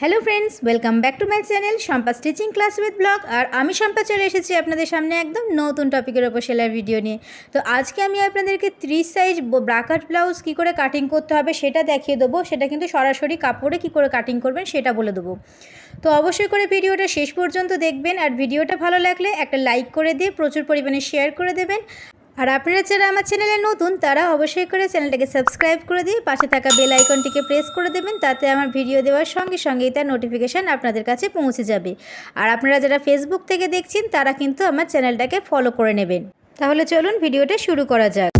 Hello friends welcome back to my channel Shampa stitching class with vlog আর আমি শম্পা চলে এসেছি আপনাদের সামনে একদম নতুন টপিকের ওপর সেলার ভিডিও নিয়ে। তো আজকে আমি আপনাদেরকে ত্রিশ সাইজ ব্রাকাট ব্লাউজ কী করে কাটিং করতে হবে সেটা দেখিয়ে দেবো। সেটা কিন্তু সরাসরি কাপড়ে কী করে কাটিং করবেন সেটা বলে দেবো। তো অবশ্যই করে ভিডিওটা শেষ পর্যন্ত দেখবেন। আর ভিডিওটা ভালো লাগলে একটা লাইক করে দিয়ে প্রচুর পরিমাণে শেয়ার করে দেবেন। আর আপনারা যারা আমার চ্যানেলে নতুন, তারা অবশ্যই করে চ্যানেলটাকে সাবস্ক্রাইব করে দিয়ে পাশে থাকা বেল আইকনটিকে প্রেস করে দেবেন, তাতে আমার ভিডিও দেওয়ার সঙ্গে সঙ্গেই তার নোটিফিকেশান আপনাদের কাছে পৌঁছে যাবে। আর আপনারা যারা ফেসবুক থেকে দেখছেন, তারা কিন্তু আমার চ্যানেলটাকে ফলো করে নেবেন। তাহলে চলুন ভিডিওটা শুরু করা যাক।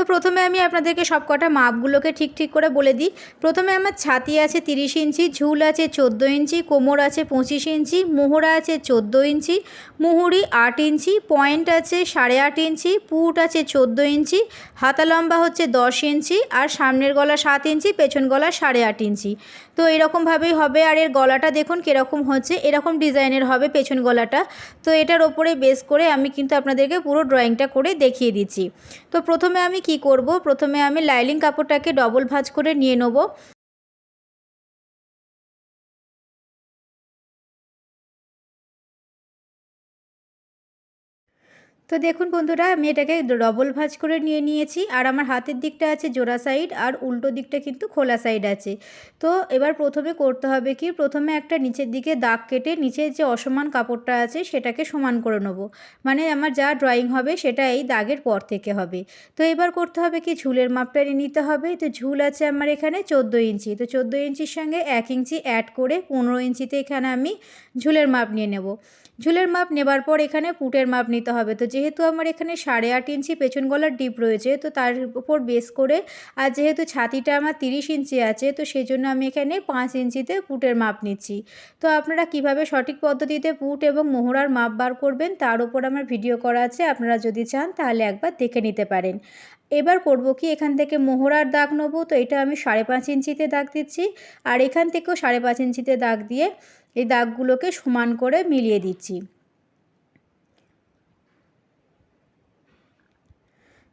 তো প্রথমে আমি আপনাদেরকে সব কটা মাপগুলোকে ঠিক ঠিক করে বলে দিই। প্রথমে আমার ছাতি আছে তিরিশ ইঞ্চি, ঝুল আছে চোদ্দ ইঞ্চি, কোমর আছে পঁচিশ ইঞ্চি, মোহরা আছে চোদ্দ ইঞ্চি, মুহুরি আট ইঞ্চি, পয়েন্ট আছে সাড়ে আট ইঞ্চি, পুট আছে চোদ্দ ইঞ্চি, হাতা লম্বা হচ্ছে দশ ইঞ্চি, আর সামনের গলা সাত ইঞ্চি, পেছন গলা সাড়ে আট ইঞ্চি। তো এরকমভাবেই হবে, আর এর গলাটা দেখুন কীরকম হচ্ছে, এরকম ডিজাইনের হবে পেছন গলাটা। তো এটার ওপরে বেস করে আমি কিন্তু আপনাদেরকে পুরো ড্রয়িংটা করে দেখিয়ে দিচ্ছি। তো প্রথমে আমি কি করব? প্রথমে আমি লাইলিং কাপড়টাকে ডবল ভাঁজ করে নিয়ে নেব। তো দেখুন বন্ধুরা, আমি এটাকে ডবল ভাঁজ করে নিয়ে নিয়েছি। আর আমার হাতের দিকটা আছে জোড়া সাইড আর উল্টো দিকটা কিন্তু খোলা সাইড আছে। তো এবার প্রথমে করতে হবে কি, প্রথমে একটা নিচের দিকে দাগ কেটে নিচের যে অসমান কাপড়টা আছে, সেটাকে সমান করে নেব। মানে আমার যা ড্রয়িং হবে, সেটা এই দাগের পর থেকে হবে। তো এবার করতে হবে কি, ঝুলের মাপটা নিতে হবে। তো ঝুল আছে আমার এখানে চোদ্দ ইঞ্চি। তো চোদ্দ ইঞ্চির সঙ্গে এক ইঞ্চি অ্যাড করে পনেরো ইঞ্চিতে এখানে আমি ঝুলের মাপ নিয়ে নেব। ঝুলের মাপ নেবার পর এখানে পুটের মাপ নিতে হবে। তো যেহেতু আমার এখানে সাড়ে আট ইঞ্চি পেছন গলার ডিপ রয়েছে, তো তার উপর বেস করে আর যেহেতু ছাতিটা আমার তিরিশ ইঞ্চি আছে, তো সেই জন্য আমি এখানে পাঁচ ইঞ্চিতে পুটের মাপ নিচ্ছি। তো আপনারা কীভাবে সঠিক পদ্ধতিতে পুট এবং মোহরার মাপ বার করবেন তার উপর আমার ভিডিও করা আছে, আপনারা যদি চান তাহলে একবার দেখে নিতে পারেন। এবার করব কি, এখান থেকে মোহরার দাগ নেব, তো এটা আমি সাড়ে পাঁচ ইঞ্চিতে দাগ দিচ্ছি। আর এখান থেকেও সাড়ে পাঁচ ইঞ্চিতে দাগ দিয়ে এই দাগগুলোকে সমান করে মিলিয়ে দিচ্ছি।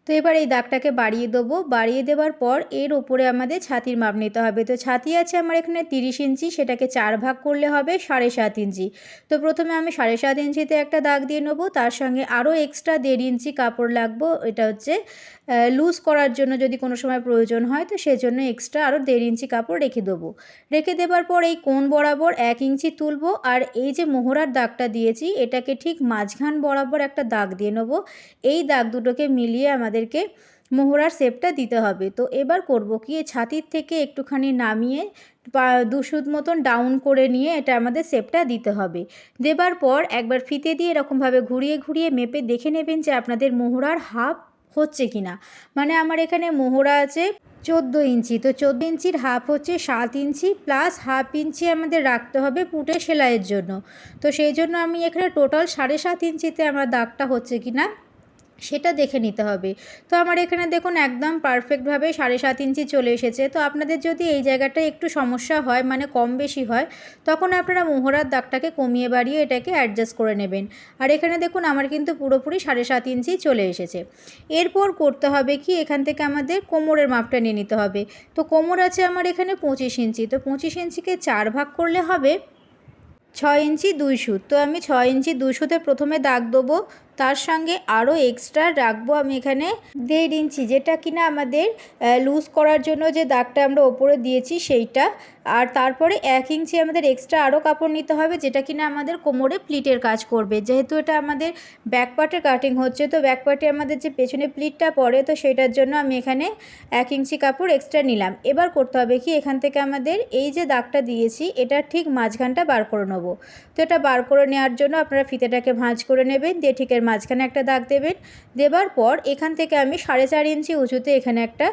তো এবার এই দাগটাকে বাড়িয়ে দেবো। বাড়িয়ে দেওয়ার পর এর ওপরে আমাদের ছাতির মাপ নিতে হবে। তো ছাতি আছে আমার এখানে তিরিশ ইঞ্চি, সেটাকে চার ভাগ করলে হবে সাড়ে সাত ইঞ্চি। তো প্রথমে আমি সাড়ে সাত ইঞ্চিতে একটা দাগ দিয়ে নেব। তার সঙ্গে আরও এক্সট্রা দেড় ইঞ্চি কাপড় লাগবো। এটা হচ্ছে লুজ করার জন্য যদি কোনো সময় প্রয়োজন হয়, তো সেজন্য এক্সট্রা আরও দেড় ইঞ্চি কাপড় রেখে দেবো। রেখে দেবার পর এই কোণ বরাবর এক ইঞ্চি তুলবো। আর এই যে মোহরার দাগটা দিয়েছি, এটাকে ঠিক মাঝখান বরাবর একটা দাগ দিয়ে নেব। এই দাগ দুটোকে মিলিয়ে আমাদেরকে মোহরার শেপটা দিতে হবে। তো এবার করব কি ছাতির থেকে একটুখানি নামিয়ে দুশুদ মতন ডাউন করে নিয়ে এটা আমাদের শেপটা দিতে হবে। দেবার পর একবার ফিতে দিয়ে এরকমভাবে ঘুরিয়ে ঘুরিয়ে মেপে দেখে নেবেন যে আপনাদের মোহরার হাফ হচ্ছে কি না। মানে আমার এখানে মোহরা আছে চোদ্দ ইঞ্চি, তো চোদ্দ ইঞ্চির হাফ হচ্ছে সাত ইঞ্চি প্লাস হাফ ইঞ্চি আমাদের রাখতে হবে পুটে সেলাইয়ের জন্য। তো সেই জন্য আমি এখানে টোটাল সাড়ে সাত ইঞ্চিতে আমার দাগটা হচ্ছে কি না সেটা দেখে নিতে হবে। তো আমার এখানে দেখুন একদম পারফেক্টভাবে সাড়ে সাত ইঞ্চি চলে এসেছে। তো আপনাদের যদি এই জায়গাটা একটু সমস্যা হয় মানে কম বেশি হয়, তখন আপনারা মোহরার দাগটাকে কমিয়ে বাড়িয়ে এটাকে অ্যাডজাস্ট করে নেবেন। আর এখানে দেখুন আমার কিন্তু পুরোপুরি সাড়ে সাত ইঞ্চি চলে এসেছে। এরপর করতে হবে কি? এখান থেকে আমাদের কোমরের মাপটা নিয়ে নিতে হবে। তো কোমর আছে আমার এখানে পঁচিশ ইঞ্চি। তো পঁচিশ ইঞ্চিকে চার ভাগ করলে হবে, ছয় ইঞ্চি দুই সুত। তো আমি ছয় ইঞ্চি দুই সুতে প্রথমে দাগ দেবো। তার সঙ্গে আরও এক্সট্রা রাখব আমি এখানে। দেড় ইঞ্চি যেটা কিনা আমাদের লুজ করার জন্য যে দাগটা আমরা ওপরে দিয়েছি সেইটা। আর তারপরে এক ইঞ্চি আমাদের এক্সট্রা আরও কাপড় নিতে হবে, যেটা কিনা আমাদের কোমরে প্লিটের কাজ করবে। যেহেতু এটা আমাদের ব্যাক পার্টে কাটিং হচ্ছে, তো ব্যাক পার্টে আমাদের যে পেছনে প্লিটটা পড়ে, তো সেটার জন্য আমি এখানে এক ইঞ্চি কাপড় এক্সট্রা নিলাম। এবার করতে হবে কি, এখান থেকে আমাদের এই যে দাগটা দিয়েছি, এটার ঠিক মাঝখানটা বার করে নেব। তো এটা বার করে নেওয়ার জন্য আপনারা ফিতেটাকে ভাঁজ করে নেবেন, দিয়ে ঠিকের মাঝখানে একটা দাগ দেবেন। দেবার পর এখান থেকে আমি সাড়ে চার ইঞ্চি উঁচুতে এখানে একটা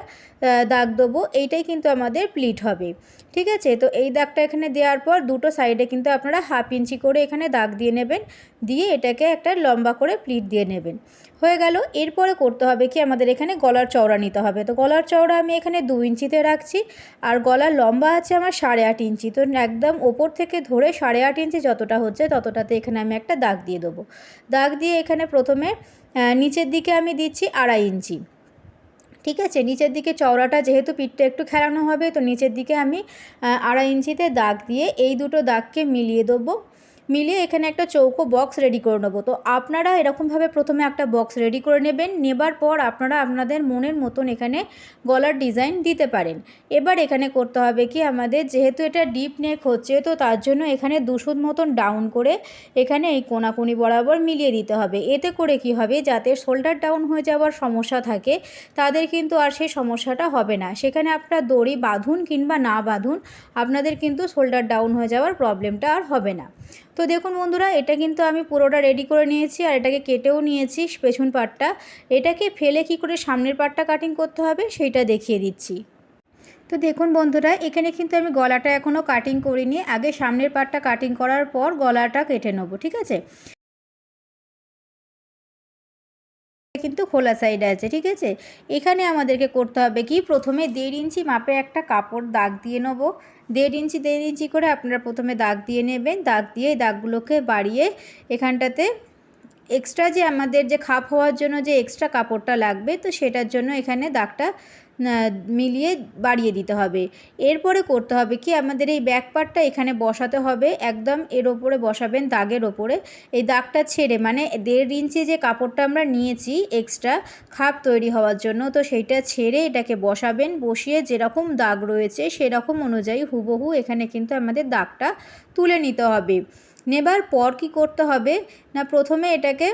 দাগ দেবো, এইটাই কিন্তু আমাদের প্লিট হবে। ঠিক আছে? তো এই দাগটা এখানে দেওয়ার পর দুটো সাইডে কিন্তু আপনারা হাফ ইঞ্চি করে এখানে দাগ দিয়ে নেবেন, দিয়ে এটাকে একটা লম্বা করে প্লিট দিয়ে নেবেন। হয়ে গেল। এরপরে করতে হবে কি? আমাদের এখানে গলার চওড়া নিতে হবে। তো গলার চওড়া আমি এখানে দু ইঞ্চিতে রাখছি, আর গলার লম্বা আছে আমার সাড়ে আট ইঞ্চি। তো একদম ওপর থেকে ধরে সাড়ে আট ইঞ্চি যতটা হচ্ছে ততটাতে এখানে আমি একটা দাগ দিয়ে দেবো। দাগ দিয়ে এখানে প্রথমে নিচের দিকে আমি দিচ্ছি আড়াই ইঞ্চি। ঠিক আছে? নিচের দিকে চওড়াটা যেহেতু পিঠটা একটু খেলানো হবে, তো নিচের দিকে আমি আড়াই ইঞ্চিতে দাগ দিয়ে এই দুটো দাগকে মিলিয়ে দেবো। মিলিয়ে এখানে একটা চৌকো বক্স রেডি করে নেব। তো আপনারা এরকমভাবে প্রথমে একটা বক্স রেডি করে নেবেন, নেবার পর আপনারা আপনাদের মনের মতন এখানে গলার ডিজাইন দিতে পারেন। এবার এখানে করতে হবে কি, আমাদের যেহেতু এটা ডিপ নেক হচ্ছে, তো তার জন্য এখানে দুশুদ মতন ডাউন করে এখানে এই কোনাকুনি বরাবর মিলিয়ে দিতে হবে। এতে করে কি হবে, যাতে শোল্ডার ডাউন হয়ে যাওয়ার সমস্যা থাকে, তাদের কিন্তু আর সেই সমস্যাটা হবে না। সেখানে আপনার দড়ি বাঁধুন কিংবা না বাঁধুন, আপনাদের কিন্তু শোল্ডার ডাউন হয়ে যাওয়ার প্রবলেমটা আর হবে না। তো দেখুন বন্ধুরা, এটা কিন্তু আমি পুরোটা রেডি করে নিয়েছি আর এটাকে কেটেও নিয়েছি পেছন পাটটা। এটাকে ফেলে কি করে সামনের পাটটা কাটিং করতে হবে সেইটা দেখিয়ে দিচ্ছি। তো দেখুন বন্ধুরা, এখানে কিন্তু আমি গলাটা এখনও কাটিং করিনি। আগে সামনের পাটটা কাটিং করার পর গলাটা কেটে নেব, ঠিক আছে? খোলা সাইড আছে, ঠিক আছে? এখানে আমাদেরকে করতে হবে কি? প্রথমে দেড় ইঞ্চি মাপে একটা কাপড় দাগ দিয়ে নেব। দেড় ইঞ্চি দেড় ইঞ্চি করে আপনারা প্রথমে দাগ দিয়ে নেবেন। দাগ দিয়ে দাগগুলোকে বাড়িয়ে এখানটাতে এক্সট্রা যে আমাদের যে খাপ হওয়ার জন্য যে এক্সট্রা কাপড়টা লাগবে, তো সেটার জন্য এখানে দাগটা মিলিয়ে বাড়িয়ে দিতে হবে। এরপরে করতে হবে কি, আমাদের এই ব্যাক পার্টটা এখানে বসাতে হবে। একদম এর ওপরে বসাবেন, দাগের ওপরে। এই দাগটা ছেড়ে মানে দেড় ইঞ্চি যে কাপড়টা আমরা নিয়েছি এক্সট্রা খাপ তৈরি হওয়ার জন্য, তো সেইটা ছেড়ে এটাকে বসাবেন, বসিয়ে যেরকম দাগ রয়েছে সেরকম অনুযায়ী হুবহু এখানে কিন্তু আমাদের দাগটা তুলে নিতে হবে। নেবার পর কি করতে হবে, না প্রথমে এটাকে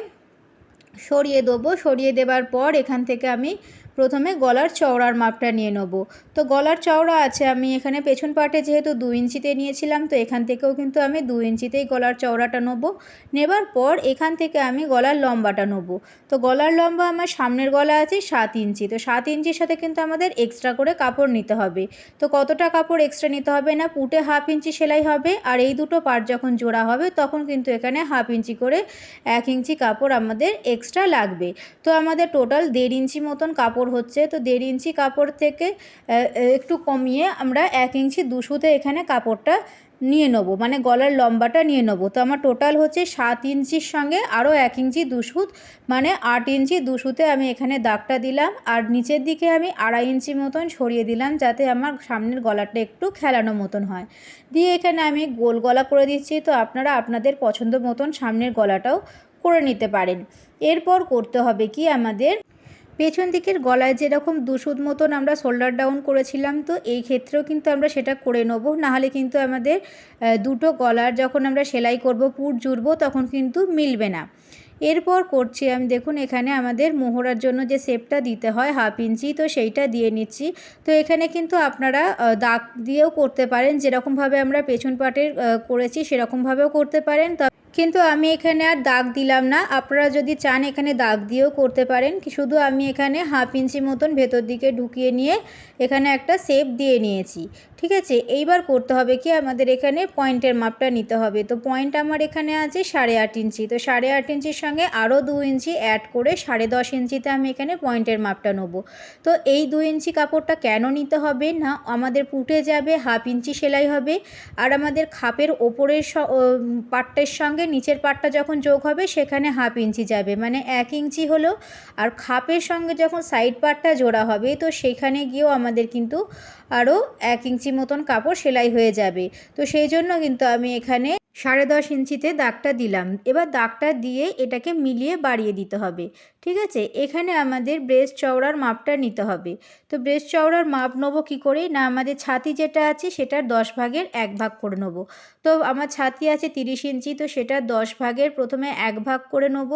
সরিয়ে দেবো। সরিয়ে দেবার পর এখান থেকে আমি প্রথমে গলার চওড়ার মাপটা নিয়ে নেব। তো গলার চওড়া আছে, আমি এখানে পেছন পাটে যেহেতু দু ইঞ্চিতে নিয়েছিলাম, তো এখান থেকেও কিন্তু আমি দু ইঞ্চিতেই গলার চওড়াটা নেব। নেবার পর এখান থেকে আমি গলার লম্বাটা নেব। তো গলার লম্বা আমার সামনের গলা আছে সাত ইঞ্চি, তো সাত ইঞ্চির সাথে কিন্তু আমাদের এক্সট্রা করে কাপড় নিতে হবে। তো কতটা কাপড় এক্সট্রা নিতে হবে না, পুটে হাফ ইঞ্চি সেলাই হবে, আর এই দুটো পার্ট যখন জোড়া হবে, তখন কিন্তু এখানে হাফ ইঞ্চি করে এক ইঞ্চি কাপড় আমাদের এক্সট্রা লাগবে। তো আমাদের টোটাল দেড় ইঞ্চি মতন কাপড় হচ্ছে। তো দেড় ইঞ্চি কাপড় থেকে একটু কমিয়ে আমরা এক ইঞ্চি দুশোতে এখানে কাপড়টা নিয়ে নেব। মানে গলার লম্বাটা নিয়ে নেব। তো আমার টোটাল হচ্ছে সাত ইঞ্চির সঙ্গে আরও এক ইঞ্চি দুশুত মানে আট ইঞ্চি দুশুতে আমি এখানে দাগটা দিলাম। আর নিচের দিকে আমি আড়াই ইঞ্চি মতন সরিয়ে দিলাম যাতে আমার সামনের গলাটা একটু খেলানো মতন হয়। দিয়ে এখানে আমি গোল গলা করে দিচ্ছি। তো আপনারা আপনাদের পছন্দ মতন সামনের গলাটাও করে নিতে পারেন। এরপর করতে হবে কি আমাদের পেছন দিকের গলায় যেরকম দুশুদ মতন আমরা শোল্ডার ডাউন করেছিলাম, তো এই ক্ষেত্রেও কিন্তু আমরা সেটা করে নেব। নাহলে কিন্তু আমাদের দুটো গলার যখন আমরা সেলাই করব, পুট জুড়বো, তখন কিন্তু মিলবে না। এরপর করছি আমি, দেখুন এখানে আমাদের মোহরার জন্য যে শেপটা দিতে হয়, হাফ ইঞ্চি, তো সেইটা দিয়ে নিচ্ছি। তো এখানে কিন্তু আপনারা দাগ দিয়েও করতে পারেন, যেরকমভাবে আমরা পেছন পাটের করেছি, সেরকমভাবেও করতে পারেন। কিন্তু আমি এখানে আর দাগ দিলাম না। আপনারা যদি চান এখানে দাগ দিয়েও করতে পারেন। শুধু আমি এখানে হাফ ইঞ্চি মতন ভেতর দিকে ঢুকিয়ে নিয়ে এখানে একটা শেপ দিয়ে নিয়েছি, ঠিক আছে? এইবার করতে হবে কি? আমাদের এখানে পয়েন্টের মাপটা নিতে হবে। তো পয়েন্ট আমার এখানে আছে সাড়ে আট ইঞ্চি। তো সাড়ে আট ইঞ্চির সঙ্গে আরও দু ইঞ্চি অ্যাড করে সাড়ে দশ ইঞ্চিতে আমি এখানে পয়েন্টের মাপটা নেব। তো এই দু ইঞ্চি কাপড়টা কেন নিতে হবে না? আমাদের পুটে যাবে, হাফ ইঞ্চি সেলাই হবে। আর আমাদের খাপের ওপরের পাটটার সঙ্গে নিচের পাটটা যখন যোগ হবে, সেখানে হাফ ইঞ্চি যাবে। মানে এক ইঞ্চি হলো। আর খাপের সঙ্গে যখন সাইড পাটটা জোড়া হবে, তো সেখানে গিয়েও আমাদের কিন্তু আরও এক ইঞ্চি মতন কাপড় সেলাই হয়ে যাবে। তো সেই জন্য কিন্তু আমি এখানে সাড়ে দশ ইঞ্চিতে দাগটা দিলাম। এবার দাগটা দিয়ে এটাকে মিলিয়ে বাড়িয়ে দিতে হবে। ঠিক আছে? এখানে আমাদের ব্রেস্ট চওড়ার মাপটা নিতে হবে। তো ব্রেস্ট চওড়ার মাপ নেব কী করে না, আমাদের ছাতি যেটা আছে সেটার দশ ভাগের এক ভাগ করে নেব। তো আমার ছাতি আছে তিরিশ ইঞ্চি, তো সেটা দশ ভাগের প্রথমে এক ভাগ করে নেব।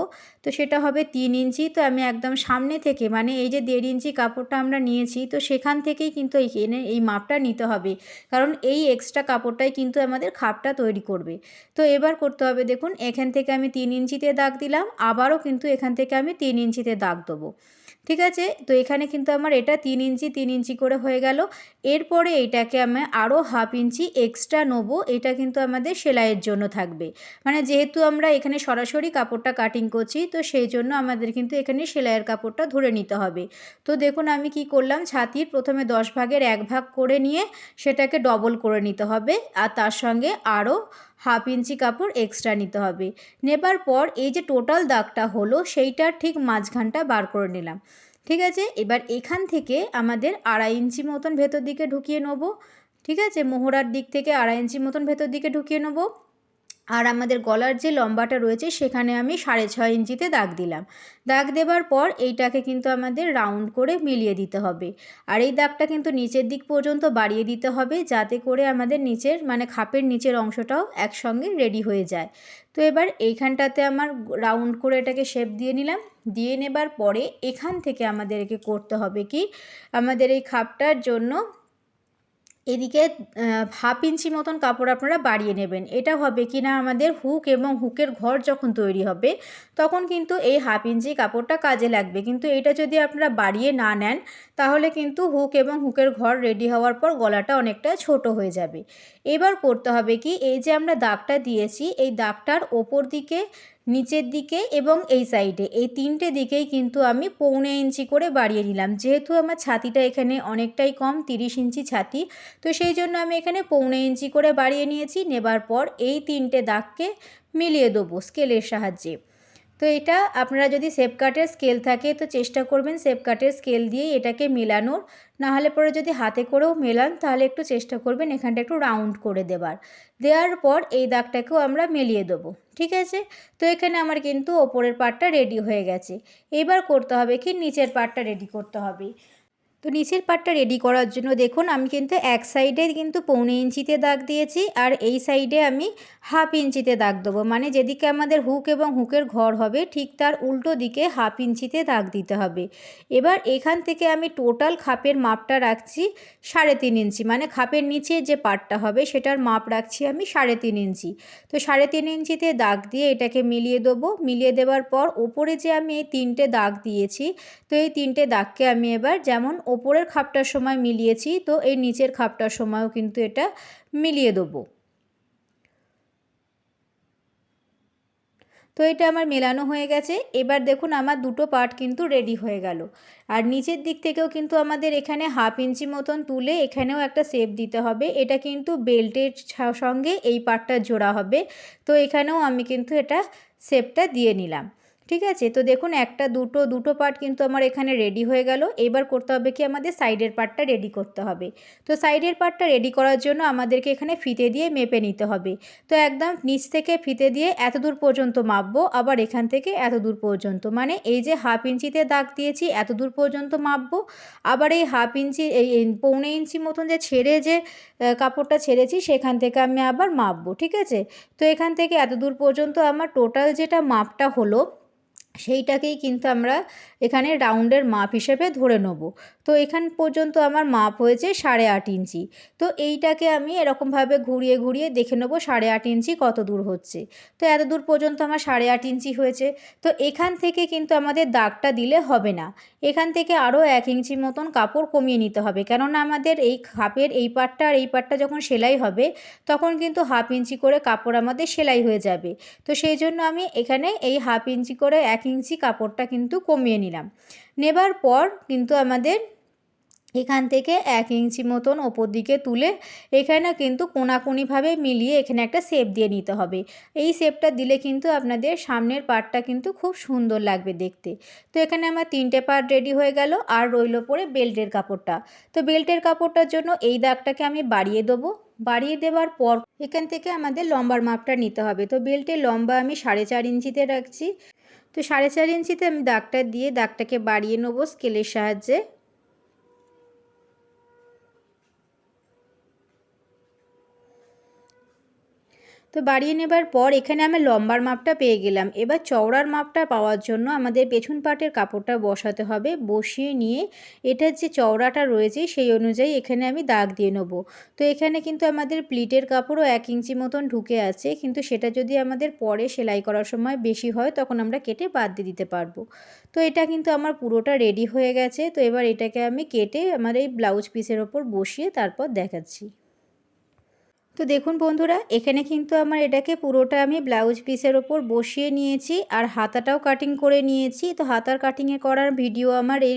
তো সেটা হবে তিন ইঞ্চি। তো আমি একদম সামনে থেকে মানে এই যে দেড় ইঞ্চি কাপড়টা আমরা নিয়েছি, তো সেখান থেকেই কিন্তু এইখানে এই মাপটা নিতে হবে। কারণ এই এক্সট্রা কাপড়টাই কিন্তু আমাদের খাপটা তৈরি করবে। তো এবার করতে হবে, দেখুন, এখান থেকে আমি তিন ইঞ্চিতে দাগ দিলাম, আবারও কিন্তু এখান থেকে আমি তিন ইঞ্চিতে দাগ দেবো। ঠিক আছে? তো এখানে কিন্তু আমার এটা তিন ইঞ্চি তিন ইঞ্চি করে হয়ে গেল। এরপরে এইটাকে আমি আরও হাফ ইঞ্চি এক্সট্রা নেব। এটা কিন্তু আমাদের সেলাইয়ের জন্য থাকবে। মানে যেহেতু আমরা এখানে সরাসরি কাপড়টা কাটিং করছি, তো সেই জন্য আমাদের কিন্তু এখানে সেলাইয়ের কাপড়টা ধরে নিতে হবে। তো দেখুন আমি কি করলাম, ছাতির প্রথমে দশ ভাগের এক ভাগ করে নিয়ে সেটাকে ডবল করে নিতে হবে। আর তার সঙ্গে আরও হাফ ইঞ্চি কাপড় এক্সট্রা নিতে হবে। নেবার পর এই যে টোটাল দাগটা হলো, সেইটার ঠিক মাঝখানটা বার করে নিলাম। ঠিক আছে? এবার এখান থেকে আমাদের আড়াই ইঞ্চি মতন ভেতর দিকে ঢুকিয়ে নেব। ঠিক আছে? মোহরার দিক থেকে আড়াই ইঞ্চি মতন ভেতর দিকে ঢুকিয়ে নেব। আর আমাদের গলার যে লম্বাটা রয়েছে, সেখানে আমি সাড়ে ছয় ইঞ্চিতে দাগ দিলাম। দাগ দেবার পর এইটাকে কিন্তু আমাদের রাউন্ড করে মিলিয়ে দিতে হবে। আর এই দাগটা কিন্তু নিচের দিক পর্যন্ত বাড়িয়ে দিতে হবে, যাতে করে আমাদের নিচের মানে খাপের নিচের অংশটাও একসঙ্গে রেডি হয়ে যায়। তো এবার এইখানটাতে আমার রাউন্ড করে এটাকে শেপ দিয়ে নিলাম। দিয়ে নেবার পরে এখান থেকে আমাদেরকে করতে হবে কি, আমাদের এই খাপটার জন্য এদিকে হাফ ইঞ্চি মতন কাপড় আপনারা বাড়িয়ে নেবেন। এটা হবে কি না আমাদের হুক এবং হুকের ঘর যখন তৈরি হবে, তখন কিন্তু এই হাফ ইঞ্চি কাপড়টা কাজে লাগবে। কিন্তু এটা যদি আপনারা বাড়িয়ে না নেন, তাহলে কিন্তু হুক এবং হুকের ঘর রেডি হওয়ার পর গলাটা অনেকটা ছোট হয়ে যাবে। এবার করতে হবে কি, এই যে আমরা দাগটা দিয়েছি, এই দাগটার ওপর দিকে নিচের দিকে এবং এই সাইডে এই তিনটে দিকেই কিন্তু আমি পৌনে ইঞ্চি করে বাড়িয়ে নিলাম। যেহেতু আমার ছাতিটা এখানে অনেকটাই কম, তিরিশ ইঞ্চি ছাতি, তো সেই জন্য আমি এখানে পৌনে ইঞ্চি করে বাড়িয়ে নিয়েছি। নেবার পর এই তিনটে দাগকে মিলিয়ে দেবো স্কেলের সাহায্যে। তো এটা আপনারা যদি সেপ কাটের স্কেল থাকে, তো চেষ্টা করবেন সেপ কাটের স্কেল দিয়ে এটাকে মেলানোর। নাহলে পরে যদি হাতে করেও মেলান, তাহলে একটু চেষ্টা করবেন এখানটা একটু রাউন্ড করে দেবার। দেওয়ার পর এই দাগটাকেও আমরা মেলিয়ে দেবো, ঠিক আছে? তো এখানে আমার কিন্তু ওপরের পার্টটা রেডি হয়ে গেছে। এবার করতে হবে কি? নিচের পার্টটা রেডি করতে হবে। তো নিচের পাটটা রেডি করার জন্য দেখুন, আমি কিন্তু এক সাইডে কিন্তু পৌনে ইঞ্চিতে দাগ দিয়েছি আর এই সাইডে আমি হাফ ইঞ্চিতে দাগ দেবো। মানে যেদিকে আমাদের হুক এবং হুকের ঘর হবে, ঠিক তার উল্টো দিকে হাফ ইঞ্চিতে দাগ দিতে হবে। এবার এখান থেকে আমি টোটাল খাপের মাপটা রাখছি সাড়ে তিন ইঞ্চি। মানে খাপের নিচে যে পাটটা হবে, সেটার মাপ রাখছি আমি সাড়ে তিন ইঞ্চি। তো সাড়ে তিন ইঞ্চিতে দাগ দিয়ে এটাকে মিলিয়ে দেবো। মিলিয়ে দেওয়ার পর ওপরে যে আমি এই তিনটে দাগ দিয়েছি, তো এই তিনটে দাগকে আমি এবার যেমন ওপরের খাপটার সময় মিলিয়েছি, তো এই নিচের খাপটার সময়ও কিন্তু এটা মিলিয়ে দেবো। তো এটা আমার মেলানো হয়ে গেছে। এবার দেখুন আমার দুটো পার্ট কিন্তু রেডি হয়ে গেল। আর নিচের দিক থেকেও কিন্তু আমাদের এখানে হাফ ইঞ্চি মতন তুলে এখানেও একটা শেপ দিতে হবে। এটা কিন্তু বেল্টের সঙ্গে এই পার্টটা জোড়া হবে। তো এখানেও আমি কিন্তু এটা শেপটা দিয়ে নিলাম। ঠিক আছে? তো দেখুন, একটা, দুটো দুটো পার্ট কিন্তু আমার এখানে রেডি হয়ে গেল। এবার করতে হবে কি, আমাদের সাইডের পার্টটা রেডি করতে হবে। তো সাইডের পার্টটা রেডি করার জন্য আমাদেরকে এখানে ফিতে দিয়ে মেপে নিতে হবে। তো একদম নিচ থেকে ফিতে দিয়ে এত দূর পর্যন্ত মাপবো, আবার এখান থেকে এত দূর পর্যন্ত। মানে এই যে হাফ ইঞ্চিতে দাগ দিয়েছি, এত দূর পর্যন্ত মাপবো, আবার এই হাফ ইঞ্চি, এই পৌনে ইঞ্চি মতন যে ছেড়ে যে কাপড়টা ছেড়েছি, সেখান থেকে আমি আবার মাপবো, ঠিক আছে? তো এখান থেকে এত দূর পর্যন্ত আমার টোটাল যেটা মাপটা হলো সেইটাকেই কিন্তু আমরা এখানে রাউন্ডের মাপ হিসেবে ধরে নেব। তো এখান পর্যন্ত আমার মাপ হয়েছে সাড়ে আট ইঞ্চি। তো এইটাকে আমি এরকমভাবে ঘুরিয়ে ঘুরিয়ে দেখে নেব সাড়ে আট ইঞ্চি কত দূর হচ্ছে। তো এত দূর পর্যন্ত আমার সাড়ে আট ইঞ্চি হয়েছে। তো এখান থেকে কিন্তু আমাদের দাগটা দিলে হবে না। এখান থেকে আরও এক ইঞ্চি মতন কাপড় কমিয়ে নিতে হবে। কেননা আমাদের এই খাপের এই পাটটা আর এই পাটটা যখন সেলাই হবে, তখন কিন্তু হাফ ইঞ্চি করে কাপড় আমাদের সেলাই হয়ে যাবে। তো সেই জন্য আমি এখানে এই হাফ ইঞ্চি করে এক ইঞ্চি কাপড়টা কিন্তু কমিয়ে নিলাম। নেবার পর কিন্তু আমাদের এখান থেকে এক ইঞ্চি মতন ওপর দিকে তুলে এখানে কিন্তু কোনাকুনিভাবে মিলিয়ে এখানে একটা শেপ দিয়ে নিতে হবে। এই শেপটা দিলে কিন্তু আপনাদের সামনের পার্টটা কিন্তু খুব সুন্দর লাগবে দেখতে। তো এখানে আমার তিনটে পার্ট রেডি হয়ে গেল আর রইল পরে বেল্টের কাপড়টা। তো বেল্টের কাপড়টার জন্য এই দাগটাকে আমি বাড়িয়ে দেবো। বাড়িয়ে দেওয়ার পর এখান থেকে আমাদের লম্বার মাপটা নিতে হবে। তো বেল্টের লম্বা আমি সাড়ে চার ইঞ্চিতে রাখছি। তো সাড়ে চার ইঞ্চিতে আমি দাগটা দিয়ে দাগটাকে বাড়িয়ে নেব স্কেলের সাহায্যে। তো বাড়িয়ে নেবার পর এখানে আমি লম্বার মাপটা পেয়ে গেলাম। এবার চওড়ার মাপটা পাওয়ার জন্য আমাদের পেছন পাটের কাপড়টা বসাতে হবে। বসিয়ে নিয়ে এটার যে চওড়াটা রয়েছে সেই অনুযায়ী এখানে আমি দাগ দিয়ে নেব। তো এখানে কিন্তু আমাদের প্লিটের কাপড়ও এক ইঞ্চি মতন ঢুকে আছে। কিন্তু সেটা যদি আমাদের পরে সেলাই করার সময় বেশি হয় তখন আমরা কেটে বাদ দিয়ে দিতে পারব। তো এটা কিন্তু আমার পুরোটা রেডি হয়ে গেছে। তো এবার এটাকে আমি কেটে আমার এই ব্লাউজ পিসের ওপর বসিয়ে তারপর দেখাচ্ছি। তো দেখুন বন্ধুরা, এখানে কিন্তু আমার এটাকে পুরোটা আমি ব্লাউজ পিসের ওপর বসিয়ে নিয়েছি আর হাতাটাও কাটিং করে নিয়েছি। তো হাতার কাটিংয়ে করার ভিডিও আমার এই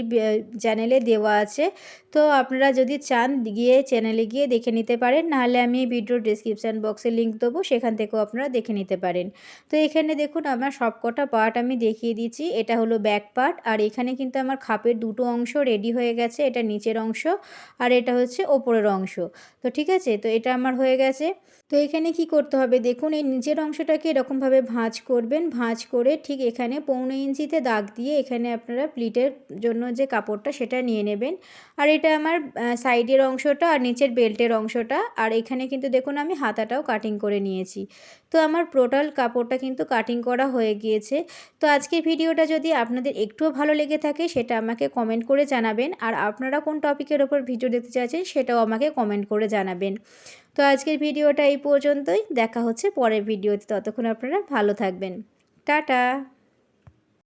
চ্যানেলে দেওয়া আছে। তো আপনারা যদি চান গিয়ে চ্যানেলে গিয়ে দেখে নিতে পারেন, নাহলে আমি এই ভিডিওর ডিসক্রিপশান বক্সে লিঙ্ক দেবো, সেখান থেকেও আপনারা দেখে নিতে পারেন। তো এখানে দেখুন আমার সবকটা পার্ট আমি দেখিয়ে দিচ্ছি, এটা হলো ব্যাক পার্ট আর এখানে কিন্তু আমার খাপের দুটো অংশ রেডি হয়ে গেছে, এটা নিচের অংশ আর এটা হচ্ছে ওপরের অংশ। তো ঠিক আছে? তো এটা আমার হয়ে গেছে। তো এখানে কি করতে হবে? দেখুন, এই নিচের অংশটাকে এরকমভাবে ভাঁজ করবেন। ভাঁজ করে ঠিক এখানে পৌনে ইঞ্চিতে দাগ দিয়ে এখানে আপনারা প্লিটের জন্য যে কাপড়টা সেটা নিয়ে নেবেন। আর এটা আমার সাইডের অংশটা আর নিচের বেল্টের অংশটা। আর এখানে কিন্তু দেখুন, আমি হাতাটাও কাটিং করে নিয়েছি। তো আমার টোটাল কাপড়টা কিন্তু কাটিং করা হয়ে গিয়েছে। তো আজকের ভিডিওটা যদি আপনাদের একটুও ভালো লেগে থাকে, সেটা আমাকে কমেন্ট করে জানাবেন। আর আপনারা কোন টপিকের ওপর ভিডিও দেখতে চাচ্ছেন সেটাও আমাকে কমেন্ট করে জানাবেন। তো আজকের ভিডিওটা এই পর্যন্তই। দেখা হচ্ছে পরের ভিডিওতে। ততক্ষণ আপনারা ভালো থাকবেন। টাটা।